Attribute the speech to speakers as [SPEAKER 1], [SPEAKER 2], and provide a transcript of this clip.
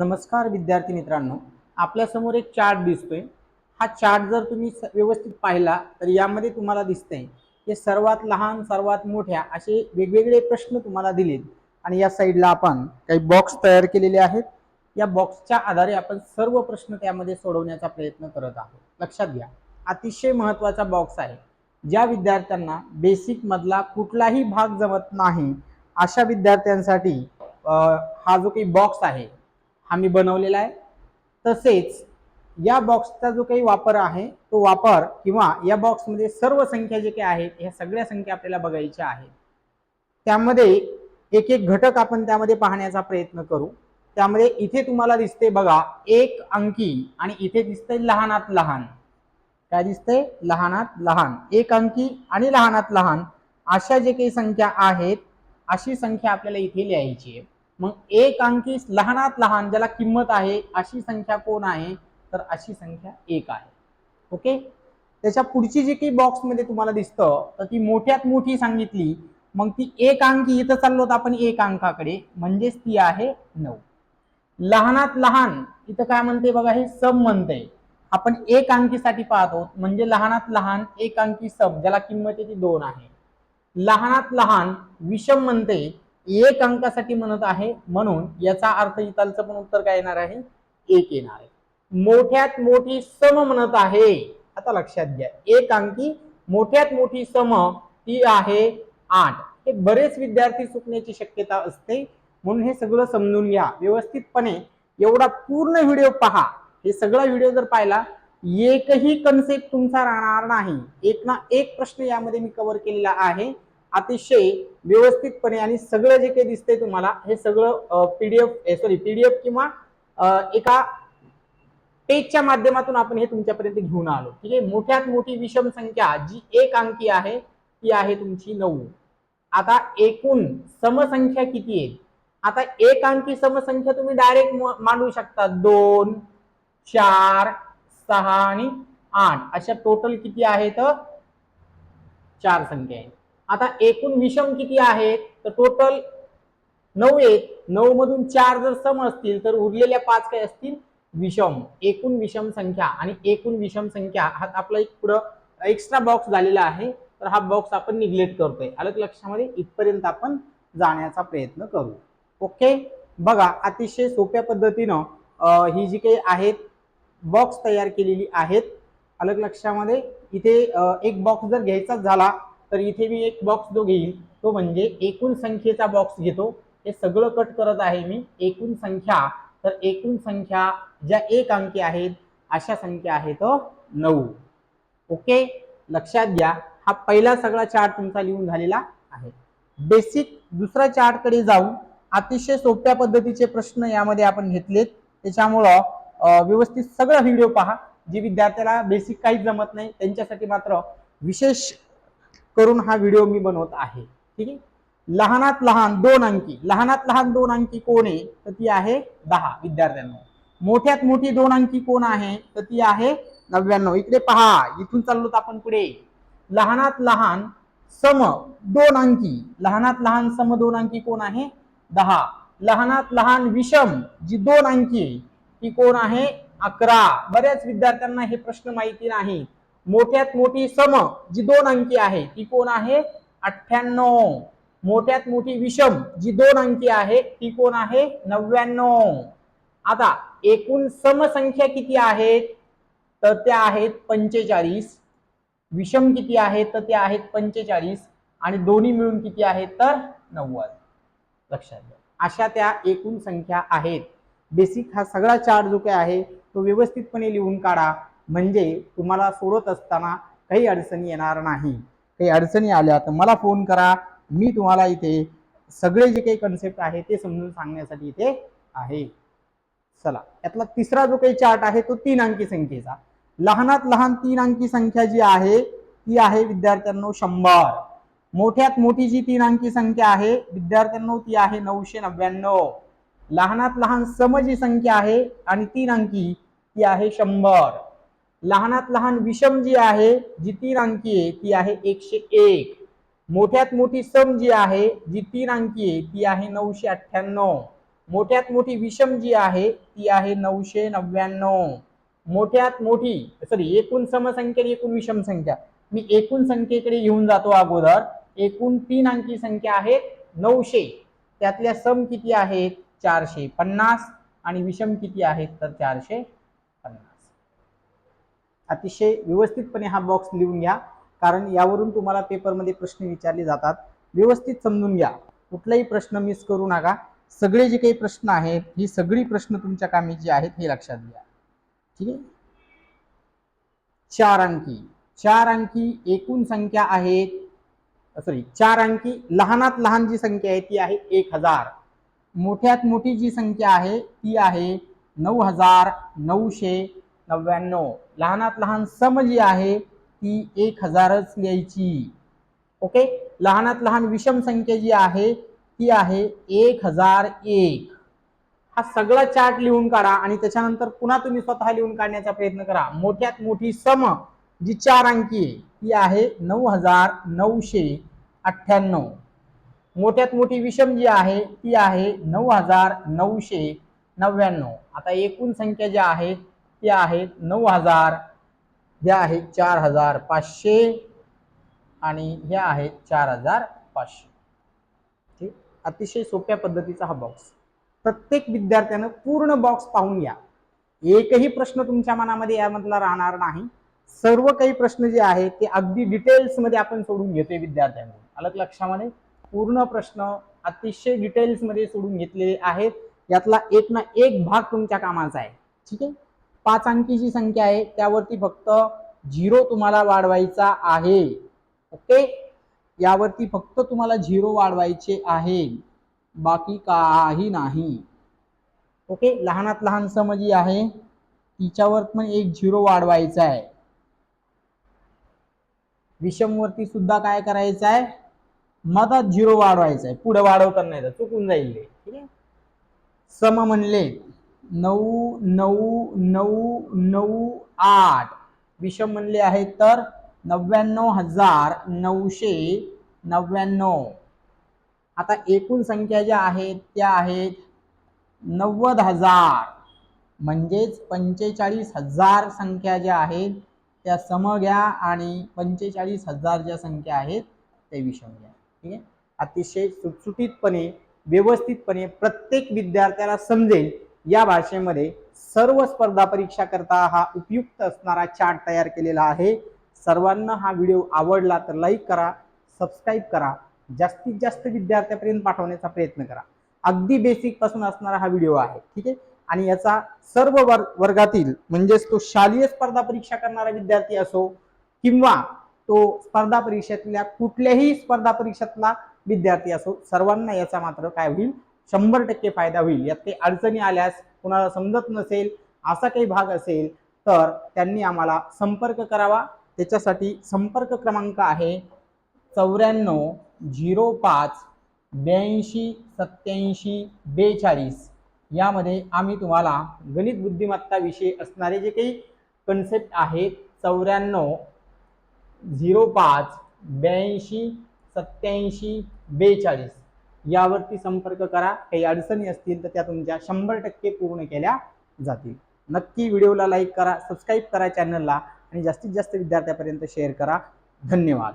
[SPEAKER 1] नमस्कार विद्यार्थी मित्रांनो आपल्यासमोर एक चार्ट दिसतोय. हा चार्ट जर तुम्ही स- व्यवस्थित पाहिला तर यामध्ये तुम्हाला दिसतंय हे सर्वात लहान सर्वात मोठ्या असे वेगवेगळे प्रश्न तुम्हाला दिलेत. आणि या साईडला आपण काही बॉक्स तयार केलेले आहेत. या बॉक्सच्या आधारे आपण सर्व प्रश्न त्यामध्ये सोडवण्याचा प्रयत्न करत आहोत. लक्षात घ्या अतिशय महत्त्वाचा बॉक्स आहे. ज्या विद्यार्थ्यांना बेसिकमधला कुठलाही भाग जमत नाही अशा विद्यार्थ्यांसाठी हा जो काही बॉक्स आहे हा मी बनवलेला आहे. तसेच या बॉक्सचा जो काही वापर आहे तो वापर किंवा या बॉक्समध्ये सर्व संख्या जे काही आहेत ह्या सगळ्या संख्या आपल्याला बघायच्या आहेत. त्यामध्ये एक एक घटक आपण त्यामध्ये पाहण्याचा प्रयत्न करू. त्यामध्ये इथे तुम्हाला दिसते बघा एक अंकी आणि इथे दिसतंय लहानात लहान. काय दिसतंय? लहानात लहान. एक अंकी आणि लहानात लहान. अशा जे काही संख्या आहेत अशी संख्या आपल्याला इथे लिहायची आहे. मग एक अंकी लहानात लहान ज्याला किंमत आहे अशी संख्या कोण आहे? तर अशी संख्या एक आहे. ओके त्याच्या पुढची जी काही बॉक्समध्ये तुम्हाला दिसतं तर ती मोठ्यात मोठी सांगितली मग ती एक अंकी इथं चाललो तर आपण एक अंकाकडे म्हणजेच ती आहे नऊ. लहानात लहान इथं काय म्हणते बघा हे सम म्हणते. आपण एक अंकीसाठी पाहतो म्हणजे लहानात लहान एक अंकी सम ज्याला किंमत आहे ती दोन आहे. लहानात लहान विषम म्हणते एक अंकासाठी म्हणत आहे. म्हणून याचा अर्थ इतालचं पण उत्तर काय येणार आहे? एक येणार आहे. मोठ्यात मोठी सम म्हणत आहे. आता लक्षात घ्या. एक अंकी मोठ्यात मोठी सम ती आहे आठ. हे बरेच विद्यार्थी चुकण्याची शक्यता असते. म्हणून हे सगळं समजून घ्या. व्यवस्थितपणे एवढा पूर्ण व्हिडिओ पहा. हे सगळा व्हिडिओ जर पाहिला एकही कन्सेप्ट तुमचा राहणार नाही. एक ना एक प्रश्न यामध्ये मी कव्हर केलेला आहे. अतिशय व्यवस्थितपणे आणि सगळं जे काही दिसतंय तुम्हाला हे सगळं पीडीएफ सॉरी पीडीएफ किंवा एका पेजच्या माध्यमातून आपण हे तुमच्यापर्यंत घेऊन आलो. ठीक आहे? मोठ्यात मोठी विषम संख्या जी एक अंकी आहे ती आहे तुमची नऊ. आता एकूण समसंख्या किती आहे? आता एक अंकी समसंख्या तुम्ही डायरेक्ट मांडू शकता. दोन चार सहा आणि आठ. अशा टोटल किती आहेत? चार संख्या आहेत. आता एकूण विषम किती आहेत तर टोटल नऊ आहेत नऊ मधून चार जर सम असतील तर उरलेल्या पाच काय असतील? विषम. एकूण विषम संख्या आणि एकूण विषम संख्या हा आपला एक पुढं एक्स्ट्रा बॉक्स झालेला आहे. तर हा बॉक्स आपण निग्लेक्ट करतोय. अलग लक्षामध्ये इथपर्यंत आपण जाण्याचा प्रयत्न करू. ओके? बघा अतिशय सोप्या पद्धतीनं ही जी काही आहेत बॉक्स तयार केलेली आहेत. अलग लक्षामध्ये इथे एक बॉक्स जर घ्यायचाच झाला तर इथे मी एक बॉक्स जो घेईल तो म्हणजे एकूण संख्येचा बॉक्स घेतो. हे सगळं कट करत आहे मी एकूण संख्या. तर एकूण संख्या ज्या एक अंकी आहेत अशा संख्या आहेत नऊ. ओके? लक्षात घ्या हा पहिला सगळा चार्ट तुमचा लिहून झालेला आहे. बेसिक दुसऱ्या चार्टकडे जाऊन अतिशय सोप्या पद्धतीचे प्रश्न यामध्ये आपण घेतलेत. त्याच्यामुळं व्यवस्थित सगळा व्हिडिओ पहा. जे विद्यार्थ्याला बेसिक काहीच जमत नाही त्यांच्यासाठी मात्र विशेष करून हा व्हिडिओ मी बनवत आहे. ठीक आहे? लहानात लहान दोन अंकी. लहानात लहान दोन अंकी कोण आहे? तर ती आहे दहा विद्यार्थ्यांना. मोठ्यात मोठी दोन अंकी कोण आहे? तर ती आहे नव्याण्णव. इकडे पहा. इथून चाललो आपण पुढे. लहानात लहान सम दोन अंकी. लहानात लहान सम दोन अंकी कोण आहे? दहा. लहानात लहान विषम जी दोन अंकी ती कोण आहे? अकरा. बऱ्याच विद्यार्थ्यांना हे प्रश्न माहिती नाही मोठ्यात मोठी सम जी दोन अंकी आहे ती कोण आहे? अठ्ठ्याण्णव. मोठ्यात मोठी विषम जी दोन अंकी आहे ती कोण आहे? नव्याण्णव. आता एकूण समसंख्या किती आहेत तर त्या आहेत पंचेचाळीस. विषम किती आहेत तर त्या आहेत पंचेचाळीस. आणि दोन्ही मिळून किती आहेत तर नव्वद. लक्षात घ्या. अशा त्या एकूण संख्या आहेत. बेसिक हा सगळा चार्ट जो काय आहे तो व्यवस्थितपणे लिहून काढा. म्हणजे तुम्हाला सोडत असताना काही अडचणी येणार नाही. काही अडचणी आल्या तर मला फोन करा. मी तुम्हाला इथे सगळे जे काही कन्सेप्ट आहे ते समजून सांगण्यासाठी इथे आहे. चला यातला तिसरा जो काही चार्ट आहे तो तीन अंकी संख्येचा. लहानात लहान तीन अंकी संख्या जी आहे ती आहे विद्यार्थ्यांनो शंभर. मोठ्यात मोठी जी तीन अंकी संख्या आहे विद्यार्थ्यांनो ती आहे नऊशे नव्याण्णव. लहानात लहान सम जी संख्या आहे आणि तीन अंकी ती आहे शंभर. लहानात लहान विषम जी आहे जी तीन अंकी आहे ती आहे एकशे एक. मोठ्यात मोठी सम जी आहे जी तीन अंकी आहे ती आहे नऊशे अठ्ठ्याण्णव. मोठ्यात मोठी विषम जी आहे ती आहे नऊशे नव्याण्णव. मोठ्यात मोठी सॉरी एकूण समसंख्या एकूण विषम संख्या. मी एकूण संख्येकडे घेऊन जातो अगोदर. एकूण तीन अंकी संख्या आहे नऊशे. त्यातल्या सम किती आहेत? चारशे पन्नास. आणि विषम किती आहेत? तर चारशे पन्नास. अतिशय व्यवस्थितपणे हा बॉक्स लिहून घ्या कारण यावरून तुम्हाला पेपरमध्ये प्रश्न विचारले जातात. व्यवस्थित समजून घ्या. कुठलाही प्रश्न मिस करू नका. सगळे जे काही प्रश्न आहेत ही सगळी प्रश्न तुमच्या कामीची आहेत हे लक्षात घ्या. ठीक आहे? चार अंकी. चार अंकी एकूण संख्या आहेत सॉरी चार अंकी लहानात लहान जी संख्या आहे ती आहे एक हजार. मोठ्यात मोठी जी संख्या आहे ती आहे नऊ हजार नऊशे नव्याण्णव. लहानात लहान सम जी आहे ती एक हजारच लिहायची. ओके लहानात लहान विषम संख्या जी आहे ती आहे एक हजार एक. हा सगळा चार्ट लिहून काढा आणि त्याच्यानंतर पुन्हा तुम्ही स्वतः लिहून काढण्याचा प्रयत्न करा. मोठ्यात मोठी सम जी चार अंकी आहे ती आहे नऊ हजार नऊशे अठ्ठ्याण्णव. मोठ्यात मोठी विषम जी आहे ती आहे नऊ हजार नऊशे नव्याण्णव. आता एकूण संख्या ज्या आहेत या आहेत नऊ हजार ह्या आहेत चार हजार पाचशे आणि ह्या आहेत चार हजार पाचशे. ठीक? अतिशय सोप्या पद्धतीचा हा बॉक्स प्रत्येक विद्यार्थ्यानं पूर्ण बॉक्स पाहून घ्या. एकही प्रश्न तुमच्या मनामध्ये यामधला राहणार नाही. सर्व काही प्रश्न जे आहेत ते अगदी डिटेल्समध्ये आपण सोडून घेतोय विद्यार्थ्यांकडून. अलग लक्षामध्ये पूर्ण प्रश्न अतिशय डिटेल्समध्ये सोडून घेतलेले आहेत. यातला एक ना एक भाग तुमच्या कामाचा आहे. ठीक आहे? पाच अंकीची संख्या आहे त्यावरती फक्त झिरो तुम्हाला वाढवायचा आहे. ओके? यावरती फक्त तुम्हाला झिरो वाढवायचे आहे. बाकी काही नाही. ओके? लहानात लहान सम जी आहे. तिच्यावर पण एक झिरो वाढवायचा आहे. विषमवरती सुद्धा काय करायचं आहे? मधात झिरो वाढवायचा आहे. पुढे वाढवताना नाही तर चुकून जाईल ठीक आहे? सम म्हणले. नऊ नऊ नऊ नऊ आठ. विषम म्हणले आहेत तर नव्याण्णव हजार नऊशे नव्याण्णव. आता एकूण संख्या ज्या आहेत त्या आहेत नव्वद हजार. म्हणजेच पंचेचाळीस हजार संख्या ज्या आहेत त्या सम घ्या आणि पंचेचाळीस हजार ज्या संख्या आहेत त्या विषम घ्या. ठीक आहे? अतिशय सुटसुटीतपणे व्यवस्थितपणे प्रत्येक विद्यार्थ्याला समजेल या भाषेमध्ये सर्व स्पर्धा परीक्षा करता हा उपयुक्त असणारा चार्ट तयार केलेला आहे. सर्वांना हा व्हिडिओ आवडला तर लाईक करा सबस्क्राईब करा जास्तीत जास्त विद्यार्थ्यापर्यंत पाठवण्याचा प्रयत्न करा. अगदी बेसिकपासून असणारा हा व्हिडिओ आहे ठीक आहे? आणि याचा सर्व वर्ग वर्गातील म्हणजेच तो शालेय स्पर्धा परीक्षा करणारा विद्यार्थी असो किंवा तो स्पर्धा परीक्षेतल्या कुठल्याही स्पर्धा परीक्षेतला विद्यार्थी असो सर्वांना याचा मात्र काय होईल? शंभर टक्के फायदा होईल. यात काही अडचणी आल्यास कुणाला समजत नसेल असा काही भाग असेल तर त्यांनी आम्हाला संपर्क करावा. त्याच्यासाठी संपर्क क्रमांक आहे चौऱ्याण्णव झिरो पाच ब्याऐंशी सत्याऐंशी बेचाळीस. यामध्ये आम्ही तुम्हाला गणित बुद्धिमत्ताविषयी असणारे जे काही कन्सेप्ट आहेत चौऱ्याण्णव झिरो पाच ब्याऐंशी सत्याऐंशी बेचाळीस. यावरती संपर्क करा. काही अडचणी असतील तर त्या तुमच्या शंभर टक्के पूर्ण केल्या जातील. नक्की व्हिडिओला लाईक करा सबस्क्राईब करा चॅनलला आणि जास्तीत जास्त विद्यार्थ्यापर्यंत शेअर करा. धन्यवाद.